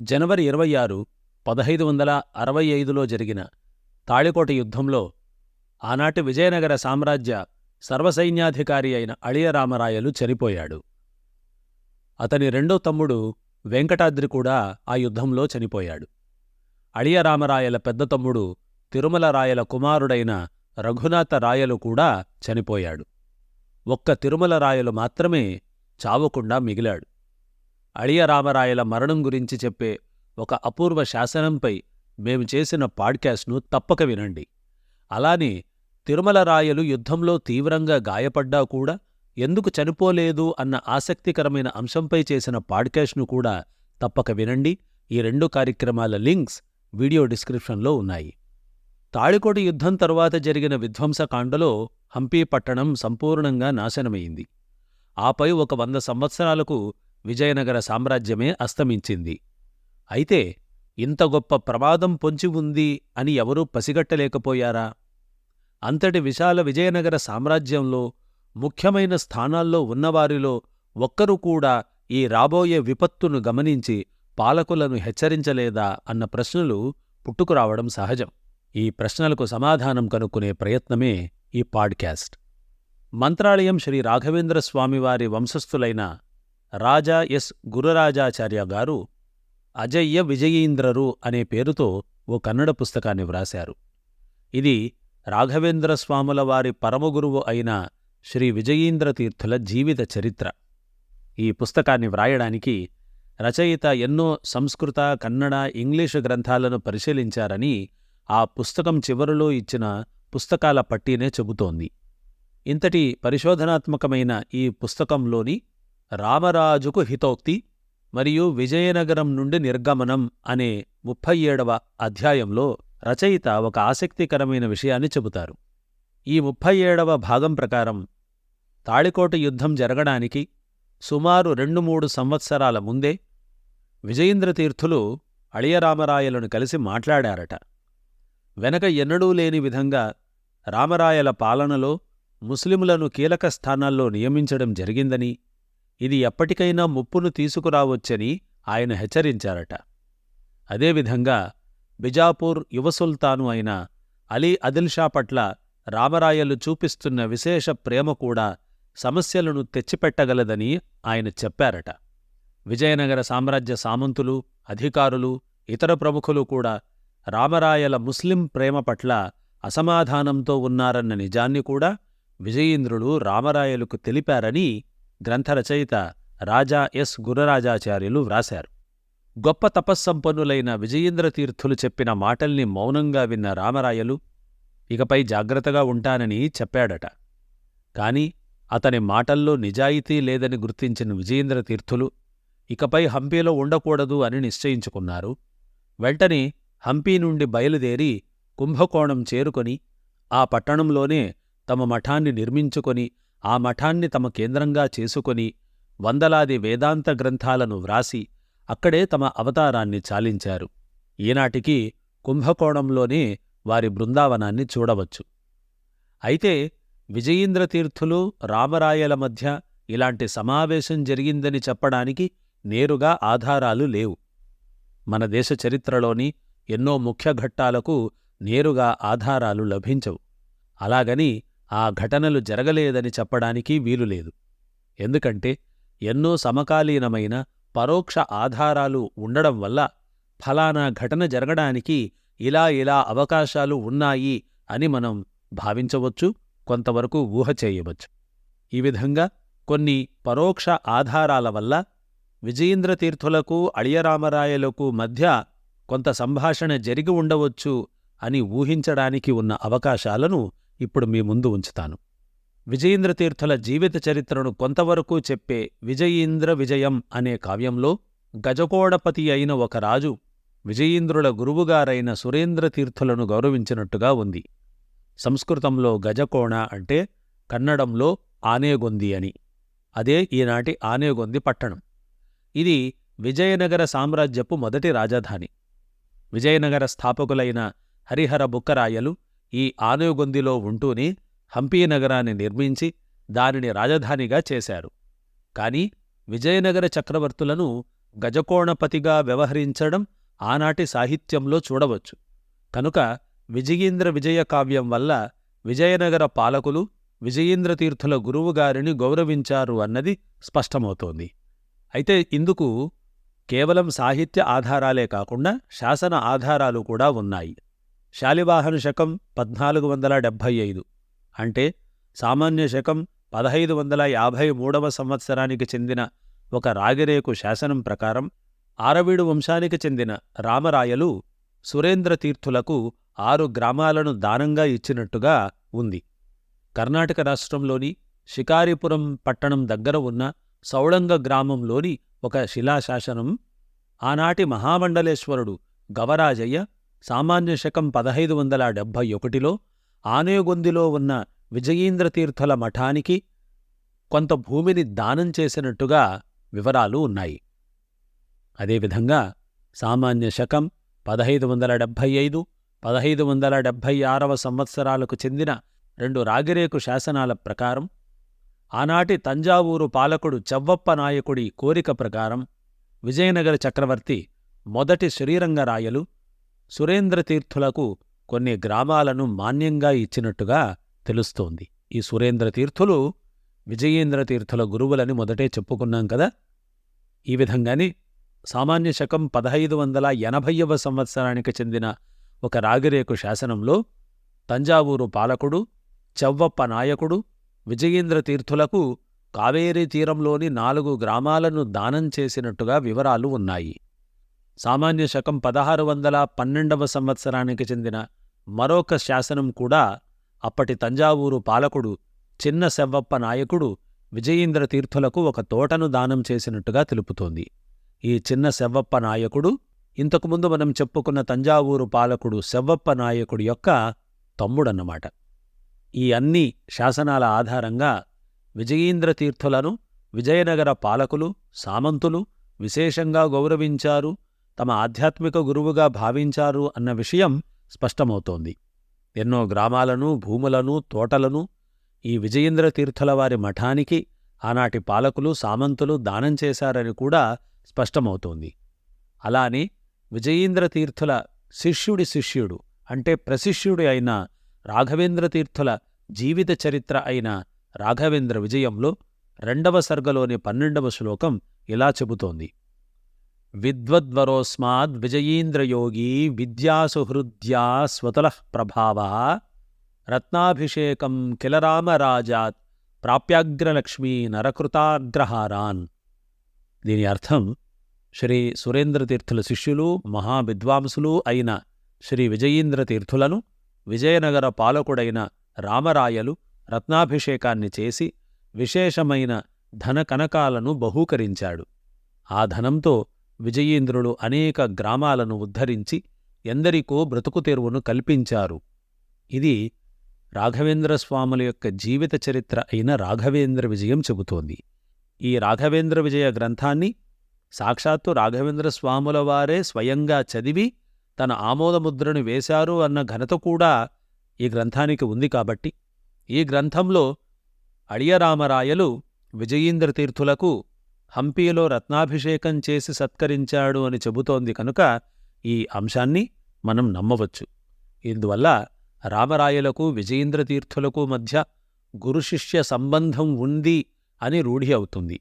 జనవరి ఇరవై ఆరు పదహైదు వందల అరవై ఐదులో జరిగిన తాళికోట యుద్ధంలో ఆనాటి విజయనగర సామ్రాజ్య సర్వసైన్యాధికారి అయిన అళియరామరాయలు చనిపోయాడు. అతని రెండో తమ్ముడు వెంకటాద్రి కూడా ఆ యుద్ధంలో చనిపోయాడు. అళియరామరాయల పెద్ద తమ్ముడు తిరుమల రాయల కుమారుడైన రఘునాథ రాయలు కూడా చనిపోయాడు. ఒక్క తిరుమల రాయలు మాత్రమే చావకుండా మిగిలాడు. అళియరామరాయల మరణం గురించి చెప్పే ఒక అపూర్వ శాసనంపై మేము చేసిన పాడ్కాస్ట్ను తప్పక వినండి. అలానే తిరుమల రాయలు యుద్ధంలో తీవ్రంగా గాయపడ్డా కూడా ఎందుకు చనిపోలేదు అన్న ఆసక్తికరమైన అంశంపై చేసిన పాడ్కాస్ట్ను కూడా తప్పక వినండి. ఈ రెండు కార్యక్రమాల లింక్స్ వీడియో డిస్క్రిప్షన్లో ఉన్నాయి. తాళికోటి యుద్ధం తరువాత జరిగిన విధ్వంసకాండలో హంపీ పట్టణం సంపూర్ణంగా నాశనమైంది. ఆపై ఒక వంద సంవత్సరాలకు విజయనగర సామ్రాజ్యమే అస్తమించింది. అయితే ఇంత గొప్ప ప్రమాదం పొంచి ఉంది అని ఎవరూ పసిగట్టలేకపోయారా? అంతటి విశాల విజయనగర సామ్రాజ్యంలో ముఖ్యమైన స్థానాల్లో ఉన్నవారిలో ఒక్కరు కూడా ఈ రాబోయే విపత్తును గమనించి పాలకులను హెచ్చరించలేదా అన్న ప్రశ్నలు పుట్టుకురావడం సహజం. ఈ ప్రశ్నలకు సమాధానం కనుక్కునే ప్రయత్నమే ఈ పాడ్కాస్ట్. మంత్రాలయం శ్రీ రాఘవేంద్ర స్వామివారి వంశస్థులైన రాజా ఎస్. గురురాజాచార్య గారు అజయ్య విజయీంద్రరు అనే పేరుతో ఓ కన్నడ పుస్తకాన్ని వ్రాశారు. ఇది రాఘవేంద్ర స్వాముల వారి పరమగురువు అయిన శ్రీ విజయీంద్ర తీర్థుల జీవిత చరిత్ర. ఈ పుస్తకాన్ని వ్రాయడానికి రచయిత ఎన్నో సంస్కృత కన్నడ ఇంగ్లీషు గ్రంథాలను పరిశీలించారని ఆ పుస్తకం చివరిలో ఇచ్చిన పుస్తకాల పట్టీనే చెబుతోంది. ఇంతటి పరిశోధనాత్మకమైన ఈ పుస్తకంలోని రామరాజుకు హితోక్తి మరియు విజయనగరం నుండి నిర్గమనం అనే ముప్పై ఏడవ అధ్యాయంలో రచయిత ఒక ఆసక్తికరమైన విషయాన్ని చెబుతారు. ఈ ముప్పై ఏడవ భాగం ప్రకారం తాళికోట యుద్ధం జరగడానికి సుమారు రెండు మూడు సంవత్సరాల ముందే విజయేంద్రతీర్థులు అళియరామరాయలను కలిసి మాట్లాడారట. వెనక ఎన్నడూ లేని విధంగా రామరాయల పాలనలో ముస్లిములను కీలక స్థానాల్లో నియమించడం జరిగిందని ఇది ఎప్పటికైనా ముప్పును తీసుకురావచ్చని ఆయన హెచ్చరించారట. అదేవిధంగా బిజాపూర్ యువసుల్తాను అయిన అలీ అదిల్షా పట్ల రామరాయలు చూపిస్తున్న విశేష ప్రేమ కూడా సమస్యలను తెచ్చిపెట్టగలదని ఆయన చెప్పారట. విజయనగర సామ్రాజ్య సామంతులు అధికారులు ఇతర ప్రముఖులు కూడా రామరాయల ముస్లిం ప్రేమ పట్ల అసమాధానంతో ఉన్నారన్న నిజాన్ని కూడా విజయేంద్రుడు రామరాయలకు తెలిపారని గ్రంథరచయిత రాజా ఎస్. గురరాజాచార్యులు వ్రాశారు. గొప్ప తపస్సంపన్నులైన విజయేంద్రతీర్థులు చెప్పిన మాటల్ని మౌనంగా విన్న రామరాయలు ఇకపై జాగ్రత్తగా ఉంటానని చెప్పాడట. కాని అతని మాటల్లో నిజాయితీ లేదని గుర్తించిన విజయేంద్రతీర్థులు ఇకపై హంపీలో ఉండకూడదు అని నిశ్చయించుకున్నారు. వెంటనే హంపీ నుండి బయలుదేరి కుంభకోణం చేరుకొని ఆ పట్టణంలోనే తమ మఠాన్ని నిర్మించుకొని ఆ మఠాన్ని తమ కేంద్రంగా చేసుకొని వందలాది వేదాంత గ్రంథాలను వ్రాసి అక్కడే తమ అవతారాన్ని చాలించారు. ఈనాటికి కుంభకోణంలోనే వారి బృందావనాన్ని చూడవచ్చు. అయితే విజయీంద్రతీర్థులు రామరాయల మధ్య ఇలాంటి సమావేశం జరిగిందని చెప్పడానికి నేరుగా ఆధారాలు లేవు. మన దేశ చరిత్రలోని ఎన్నో ముఖ్య ఘట్టాలకు నేరుగా ఆధారాలు లభించవు. అలాగని ఆ ఘటనలు జరగలేదని చెప్పడానికి వీలులేదు. ఎందుకంటే ఎన్నో సమకాలీనమైన పరోక్ష ఆధారాలు ఉండడం వల్ల ఫలానా ఘటన జరగడానికి ఇలా ఇలా అవకాశాలు ఉన్నాయి అని మనం భావించవచ్చు కొంతవరకు ఊహ చేయవచ్చు. ఈ విధంగా కొన్ని పరోక్ష ఆధారాల వల్ల విజయేంద్రతీర్థులకు అళియరామరాయలకు మధ్య కొంత సంభాషణ జరిగి ఉండవచ్చు అని ఊహించడానికి ఉన్న అవకాశాలను ఇప్పుడు మీ ముందు ఉంచుతాను. విజయేంద్రతీర్థుల జీవిత చరిత్రను కొంతవరకు చెప్పే విజయీంద్ర విజయం అనే కావ్యంలో గజకోడపతి అయిన ఒక రాజు విజయీంద్రుల గురువుగారైన సురేంద్రతీర్థులను గౌరవించినట్టుగా ఉంది. సంస్కృతంలో గజకోణ అంటే కన్నడంలో ఆనేగొంది అని. అదే ఈనాటి ఆనేగొంది పట్టణం. ఇది విజయనగర సామ్రాజ్యపు మొదటి రాజధాని. విజయనగర స్థాపకులైన హరిహర బుక్కరాయలు ఈ ఆనేగొందిలో ఉంటూనే హంపీ నగరాన్ని నిర్మించి దానిని రాజధానిగా చేశారు. కాని విజయనగర చక్రవర్తులను గజకోణపతిగా వ్యవహరించడం ఆనాటి సాహిత్యంలో చూడవచ్చు. కనుక విజయీంద్ర విజయ కావ్యం వల్ల విజయనగర పాలకులు విజయీంద్రతీర్థుల గురువుగారిని గౌరవించారు అన్నది స్పష్టమవుతోంది. అయితే ఇందుకు కేవలం సాహిత్య ఆధారాలే కాకుండా శాసన ఆధారాలు కూడా ఉన్నాయి. శాలివాహన శకం పద్నాలుగు వందల డెబ్భై ఐదు. అంటే సామాన్య శకం పదహైదు వందల యాభై మూడవ సంవత్సరానికి చెందిన ఒక రాగిరేకు శాసనం ప్రకారం ఆరవీడు వంశానికి చెందిన రామరాయలు సురేంద్రతీర్థులకు ఆరు గ్రామాలను దానంగా ఇచ్చినట్టుగా ఉంది. కర్ణాటక రాష్ట్రంలోని షికారిపురం పట్టణం దగ్గర ఉన్న సౌళంగ గ్రామంలోని ఒక శిలాశాసనం ఆనాటి మహామండలేశ్వరుడు గవరాజయ్య సామాన్య శకం పదహైదు వందల డెబ్భై ఒకటిలో ఆనేగొందిలో ఉన్న విజయీంద్రతీర్థుల మఠానికి కొంత భూమిని దానం చేసినట్టుగా వివరాలు ఉన్నాయి. అదేవిధంగా సామాన్య శకం పదహైదు వందల డెబ్భై ఐదు పదహైదు వందల డెబ్భై ఆరవ సంవత్సరాలకు చెందిన రెండు రాగిరేకు శాసనాల ప్రకారం ఆనాటి తంజావూరు పాలకుడు చెవ్వప్ప నాయకుడి కోరిక ప్రకారం విజయనగర చక్రవర్తి మొదటి శ్రీరంగరాయలు సురేంద్రతీర్థులకు కొన్ని గ్రామాలను మాన్యంగా ఇచ్చినట్టుగా తెలుస్తోంది. ఈ సురేంద్రతీర్థులు విజయేంద్రతీర్థుల గురువులని మొదటే చెప్పుకున్నాం కదా. ఈ విధంగానే సామాన్య శకం పదహైదు వందల ఎనభైవ సంవత్సరానికి చెందిన ఒక రాగిరేకు శాసనంలో తంజావూరు పాలకుడు చెవ్వప్ప నాయకుడు విజయేంద్ర తీర్థులకు కావేరీ తీరంలోని నాలుగు గ్రామాలను దానం చేసినట్టుగా వివరాలు ఉన్నాయి. సామాన్య శకం పదహారు వందల పన్నెండవ సంవత్సరానికి చెందిన మరొక శాసనం కూడా అప్పటి తంజావూరు పాలకుడు చిన్న శవ్వప్ప నాయకుడు విజయేంద్ర తీర్థులకు ఒక తోటను దానం చేసినట్టుగా తెలుపుతోంది. ఈ చిన్న శవ్వప్ప నాయకుడు ఇంతకుముందు మనం చెప్పుకున్న తంజావూరు పాలకుడు సెవ్వప్ప నాయకుడి యొక్క తమ్ముడన్నమాట. ఈ అన్ని శాసనాల ఆధారంగా విజయీంద్ర తీర్థులను విజయనగర పాలకులు సామంతులు విశేషంగా గౌరవించారు. తమ ఆధ్యాత్మిక గురువుగా భావించారు అన్న విషయం స్పష్టమవుతోంది. ఎన్నో గ్రామాలను భూములను తోటలను ఈ విజయేంద్ర తీర్థుల వారి మఠానికి ఆనాటి పాలకులు సామంతులు దానం చేశారని కూడా స్పష్టమవుతోంది. అలానే విజయేంద్ర తీర్థుల శిష్యుడి శిష్యుడు అంటే ప్రశిష్యుడి అయిన రాఘవేంద్ర తీర్థుల జీవిత చరిత్ర అయిన రాఘవేంద్ర విజయంలో రెండవ సర్గలోని పన్నెండవ శ్లోకం ఇలా చెబుతోంది. విద్వద్వరోస్మాద్ విజయీంద్రయోగి విద్యాసుహృద్యా స్వతుల ప్రభావ రత్నాభిషేకం కిలరామరాజాత్ ప్రాప్యాగ్రలక్ష్మీ నరకృతాగ్రహారాన్. దీని అర్థం శ్రీ సురేంద్రతీర్థుల శిష్యులు మహావిద్వాంసులు అయిన శ్రీ విజయీంద్రతీర్థులను విజయనగర పాలకుడైన రామరాయలు రత్నాభిషేకాన్ని చేసి విశేషమైన ధన కనకాలను బహూకరించాడు. ఆ ధనంతో విజయేంద్రులు అనేక గ్రామాలను ఉద్ధరించి ఎందరికో బ్రతుకు తెరువును కల్పించారు. ఇది రాఘవేంద్రస్వాముల యొక్క జీవిత చరిత్ర అయిన రాఘవేంద్ర విజయం చెబుతోంది. ఈ రాఘవేంద్ర విజయ గ్రంథాన్ని సాక్షాత్తు రాఘవేంద్ర స్వాముల వారే స్వయంగా చదివి తన ఆమోదముద్రను వేశారు అన్న ఘనత కూడా ఈ గ్రంథానికి ఉంది కాబట్టి ఈ గ్రంథంలో అడియరామరాయలు విజయీంద్ర తీర్థులకు హంపీలో రత్నాభిషేకం చేసి సత్కరించాడు అని చెబుతోంది కనుక ఈ అంశాన్ని మనం నమ్మవచ్చు. ఇందువల్ల రామరాయలకు విజయేంద్ర తీర్థులకు మధ్య గురుశిష్య సంబంధం ఉంది అని రూఢి అవుతుంది.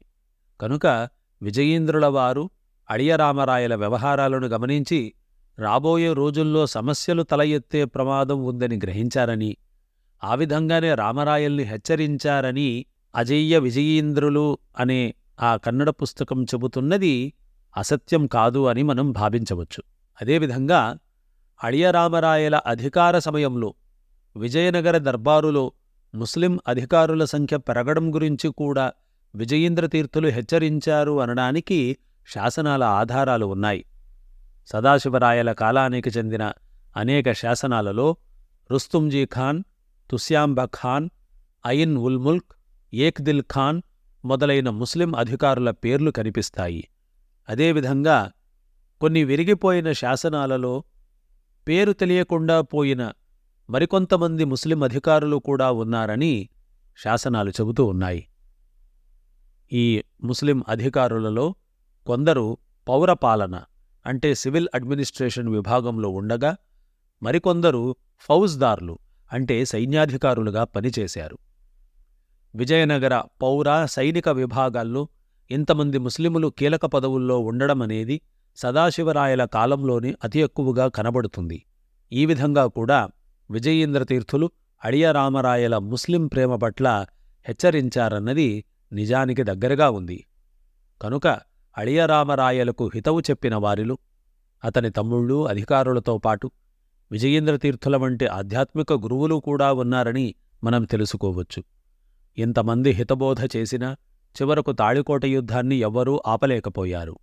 కనుక విజయేంద్రుల వారు అడియరామరాయల వ్యవహారాలను గమనించి రాబోయే రోజుల్లో సమస్యలు తల ఎత్తే ప్రమాదం ఉందని గ్రహించారని ఆ విధంగానే రామరాయల్ని హెచ్చరించారని అజయ్య విజయీంద్రులు అనే ఆ కన్నడ పుస్తకం చెబుతున్నది అసత్యం కాదు అని మనం భావించవచ్చు. అదేవిధంగా అడియరామరాయల అధికార సమయంలో విజయనగర దర్బారులో ముస్లిం అధికారుల సంఖ్య పెరగడం గురించి కూడా విజయీంద్రతీర్థులు హెచ్చరించారు అనడానికి శాసనాల ఆధారాలు ఉన్నాయి. సదాశివరాయల కాలానికి చెందిన అనేక శాసనాలలో రుస్తుంజీ ఖాన్ తుస్యాంబ ఖాన్ అయిన్ ఉల్ముల్క్ ఏక్దిల్ ఖాన్ మొదలైన ముస్లిం అధికారుల పేర్లు కనిపిస్తాయి. అదేవిధంగా కొన్ని విరిగిపోయిన శాసనాలలో పేరు తెలియకుండా పోయిన మరికొంతమంది ముస్లిం అధికారులు కూడా ఉన్నారని శాసనాలు చెబుతూ ఉన్నాయి. ఈ ముస్లిం అధికారులలో కొందరు పౌరపాలన అంటే సివిల్ అడ్మినిస్ట్రేషన్ విభాగంలో ఉండగా మరికొందరు ఫౌజ్దార్లు అంటే సైన్యాధికారులుగా పనిచేశారు. విజయనగర పౌర సైనిక విభాగాల్లో ఇంతమంది ముస్లిములు కీలక పదవుల్లో ఉండడమనేది సదాశివరాయల కాలంలోనే అతి ఎక్కువగా కనబడుతుంది. ఈ విధంగా కూడా విజయేంద్ర తీర్థులు అడియరామరాయల ముస్లిం ప్రేమ పట్ల హెచ్చరించారన్నది నిజానికి దగ్గరగా ఉంది. కనుక అడియరామరాయలకు హితవు చెప్పిన వారిలో అతని తమ్ముళ్ళు అధికారులతో పాటు విజయేంద్రతీర్థుల వంటి ఆధ్యాత్మిక గురువులు కూడా ఉన్నారని మనం తెలుసుకోవచ్చు. ఇంతమంది హితబోధ చేసినా చివరకు తాళికోట యుద్ధాన్ని ఎవ్వరూ ఆపలేకపోయారు.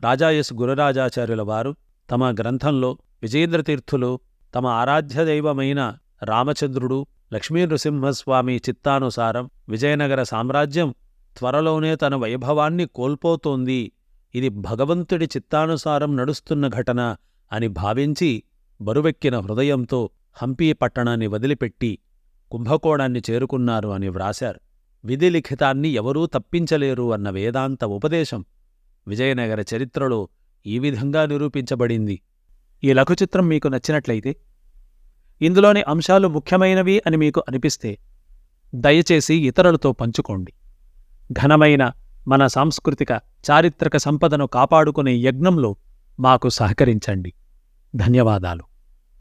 రాజాయస్ గురరాజాచార్యుల వారు తమ గ్రంథంలో విజేంద్రతీర్థులు తమ ఆరాధ్యదైవమైన రామచంద్రుడు లక్ష్మీ నృసింహస్వామి చిత్తానుసారం విజయనగర సామ్రాజ్యం త్వరలోనే తన వైభవాన్ని కోల్పోతోంది. ఇది భగవంతుడి చిత్తానుసారం నడుస్తున్న ఘటన అని భావించి బరువెక్కిన హృదయంతో హంపీ పట్టణాన్ని వదిలిపెట్టి కుంభకోణాన్ని చేరుకున్నారు అని వ్రాశారు. విధి లిఖితాన్ని ఎవరూ తప్పించలేరు అన్న వేదాంత ఉపదేశం. విజయనగర చరిత్రలో ఈ విధంగా నిరూపించబడింది. ఈ లఘుచిత్రం మీకు నచ్చినట్లయితే ఇందులోని అంశాలు ముఖ్యమైనవి అని మీకు అనిపిస్తే దయచేసి ఇతరులతో పంచుకోండి. ఘనమైన మన సాంస్కృతిక చారిత్రక సంపదను కాపాడుకునే యజ్ఞంలో మాకు సహకరించండి. ధన్యవాదాలు.